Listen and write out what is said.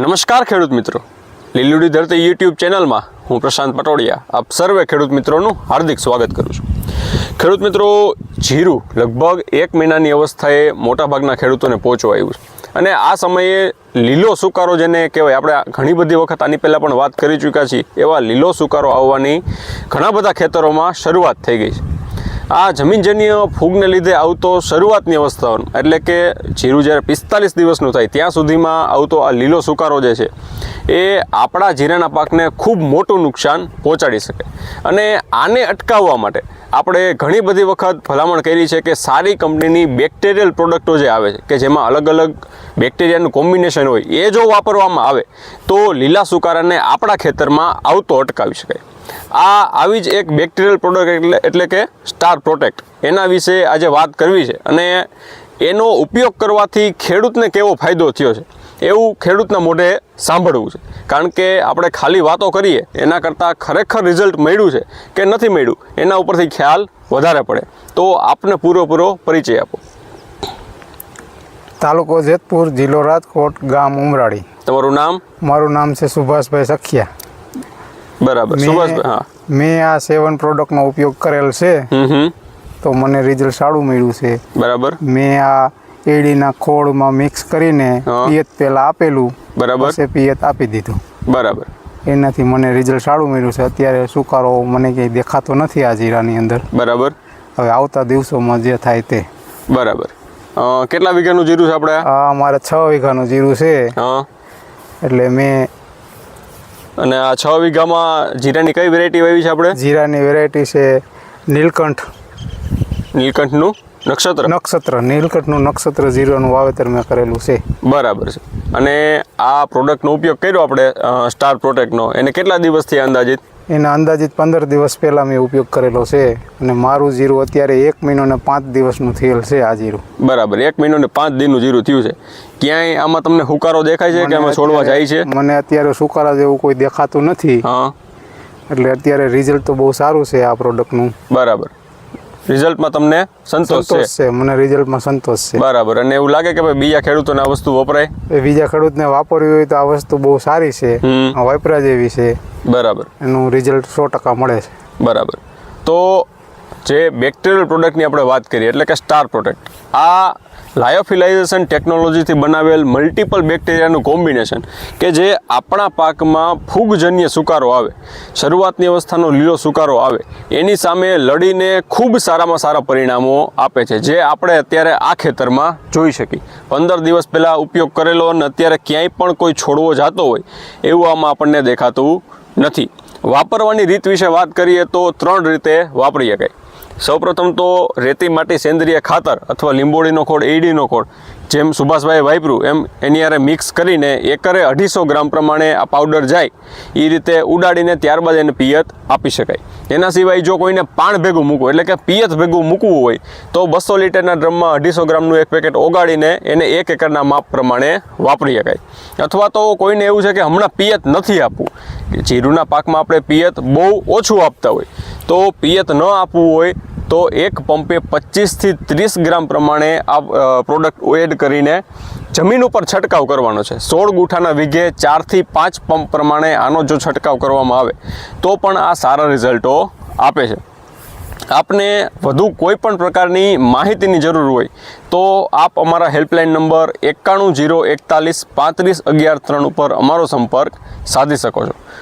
નમસ્કાર ખેડૂત મિત્રો. લીલુડી ધરતી યુટ્યુબ ચેનલમાં હું પ્રશાંત પટોડિયા. આપ સર્વે ખેડૂત મિત્રોનું હાર્દિક સ્વાગત કરું છું. ખેડૂત મિત્રો, જીરું લગભગ એક મહિનાની અવસ્થાએ મોટાભાગના ખેડૂતોને પહોંચવા આવ્યું છે. અને આ સમયે લીલો સુકારો જેને કહેવાય, આપણે ઘણી બધી વખત આની પહેલાં પણ વાત કરી ચૂક્યા છીએ, એવા લીલો સુકારો આવવાની ઘણા બધા ખેતરોમાં શરૂઆત થઈ ગઈ છે. આ જમીનજન્ય ફૂગને લીધે આવતો શરૂઆતની અવસ્થા. એટલે કે જીરું જ્યારે પિસ્તાલીસ દિવસનું થાય, ત્યાં સુધીમાં આવતો આ લીલો સુકારો જે છે, એ આપણા જીરાના પાકને ખૂબ મોટું નુકસાન પહોંચાડી શકે. અને આને અટકાવવા માટે આપણે ઘણી બધી વખત ભલામણ કરી છે કે સારી કંપનીની બેક્ટેરિયલ પ્રોડક્ટો જે આવે છે, કે જેમાં અલગ અલગ બેક્ટેરિયાનું કોમ્બિનેશન હોય, એ જો વાપરવામાં આવે, તો લીલા સુકારાને આપણા ખેતરમાં આવતો અટકાવી શકાય. આ આવી જ એક બેક્ટેરિયલ પ્રોડક્ટ એટલે એટલે કે સ્ટાર પ્રોટેક્ટ એના વિશે આજે વાત કરવી છે અને એનો ઉપયોગ કરવાથી ખેડૂતને કેવો ફાયદો થયો છે એવું ખેડૂતના મોઢે સાંભળવું છે. કારણ કે આપણે ખાલી વાતો કરીએ એના કરતાં ખરેખર રિઝલ્ટ મળ્યું છે કે નથી મળ્યું એના ઉપરથી ખ્યાલ વધારે પડે. તો આપને પૂરેપૂરો પરિચય આપો. તાલુકો જેતપુર જિલ્લો રાજકોટ ગામ ઉમરાળી. તમારું નામ? મારું નામ છે સુભાષભાઈ સખિયા. બરાબર. સુભાષભાઈ હા. મેં આ સેવન પ્રોડક્ટનો ઉપયોગ કરેલ છે. તો મને રિઝલ્ટ સારું મળ્યું છે. બરાબર. મેં આ એડીના ખોળમાં મિક્સ કરીને. પિયત પહેલાં આપેલું. બરાબર. પછી પિયત આપી દીધું. બરાબર. એનાથી મને રિઝલ્ટ સારું મળ્યું છે. અત્યારે સુકારો મને કંઈ દેખાતો નથી આ જીરાની અંદર. બરાબર. હવે આવતા દિવસોમાં જે થાય તે. બરાબર. કેટલા વીઘાનું જીરું છે આપણે આ? મારે છ વીઘાનું જીરું છે. હા. એટલે મેં અને આ છ વીઘામાં જીરાની કઈ વેરાયટી વાવી છે આપણે? જીરાની વેરાયટી છે નીલકંઠ. નીલકંઠનું? નક્ષત્ર? નક્ષત્ર. નીલકંઠનું નક્ષત્ર જીરાનું વાવેતર મેં કરેલું છે. બરાબર છે. અને આ પ્રોડક્ટનો ઉપયોગ કર્યો આપણે સ્ટાર પ્રોટેક્ટનો એને કેટલા દિવસથી અંદાજિત? એના અંદાજિત પંદર દિવસ પહેલાં મેં ઉપયોગ કરેલો છે અને મારું જીરું અત્યારે એક મહિનો ને પાંચ દિવસનું થયેલ છે આ જીરું. બરાબર એક મહિનો ને પાંચ દિનનું જીરું થયું છે. ક્યાંય આમાં તમને હુકારો દેખાય છે કે આમાં છોડવા જાય છે? મને અત્યારે સુકારા જેવું કોઈ દેખાતું નથી. એટલે અત્યારે રિઝલ્ટ તો બહુ સારું છે આ પ્રોડક્ટનું બરાબર. રિઝલ્ટમાં તમને સંતોષ છે. મને રિઝલ્ટમાં સંતોષ છે. બરાબર. અને એવું લાગે કે ભાઈ બીજા ખેડૂતોને આ વસ્તુ વપરાય? બીજા ખેડૂતને વાપરવી હોય તો આ વસ્તુ બહુ સારી છે. વાપરા જેવી છે. બરાબર. એનું રિઝલ્ટ સો ટકા મળે છે. બરાબર. તો જે બેક્ટેરિયલ પ્રોડક્ટની આપણે વાત કરીએ એટલે કે સ્ટાર પ્રોડક્ટ આ લાયોફિલાઇઝેશન ટેકનોલોજીથી બનાવેલ મલ્ટિપલ બેક્ટેરિયાનું કોમ્બિનેશન કે જે આપણા પાકમાં ફૂગજન્ય સુકારો આવે, શરૂઆતની અવસ્થાનો લીલો સુકારો આવે, એની સામે લડીને ખૂબ સારામાં સારા પરિણામો આપે છે, જે આપણે અત્યારે આ ખેતરમાં જોઈ શકીએ. પંદર દિવસ પહેલાં ઉપયોગ કરેલો અને અત્યારે ક્યાંય પણ કોઈ છોડવો જાતો હોય, એવું આમાં આપણને દેખાતું નથી. વાપરવાની રીત વિશે વાત કરીએ તો ત્રણ રીતે વાપરી શકાય. સૌપ્રથમ તો રેતી માટી સેન્દ્રિય ખાતર અથવા લીંબોળીનો ખોળ એડીનો ખોળ, જેમ સુભાષભાઈએ વાપર્યું, એમ એની હારે મિક્સ કરીને એકરે અઢીસો ગ્રામ પ્રમાણે આ પાવડર જાય એ રીતે ઉડાડીને ત્યારબાદ એને પિયત આપી શકાય. એના સિવાય જો કોઈને પાણ ભેગું મૂકવું, એટલે કે પિયત ભેગું મૂકવું હોય, તો બસો લીટરના ડ્રમમાં અઢીસો ગ્રામનું એક પેકેટ ઓગાળીને એને એક એકરના માપ પ્રમાણે વાપરી શકાય. અથવા તો કોઈને એવું છે કે હમણાં પિયત નથી આપવું જીરુના પાકમાં આપણે પિયત બહુ ઓછું આપતા હોય તો પિયત ન આપવું હોય તો એક પંપે પચીસથી ત્રીસ ગ્રામ પ્રમાણે આ પ્રોડક્ટ એડ કરીને જમીન ઉપર છંટકાવ કરવાનો છે. સોળ ગુઠાના વીઘે ચારથી પાંચ પંપ પ્રમાણે આનો જો છંટકાવ કરવામાં આવે, તો પણ આ સારા રિઝલ્ટો આપે છે. આપને વધુ કોઈ પણ પ્રકારની માહિતીની જરૂર હોય, તો આપ અમારા હેલ્પલાઇન નંબર એકાણું જીરો એકતાલીસ પાંત્રીસ અગિયાર ત્રણ ઉપર અમારો સંપર્ક સાધી શકો છો.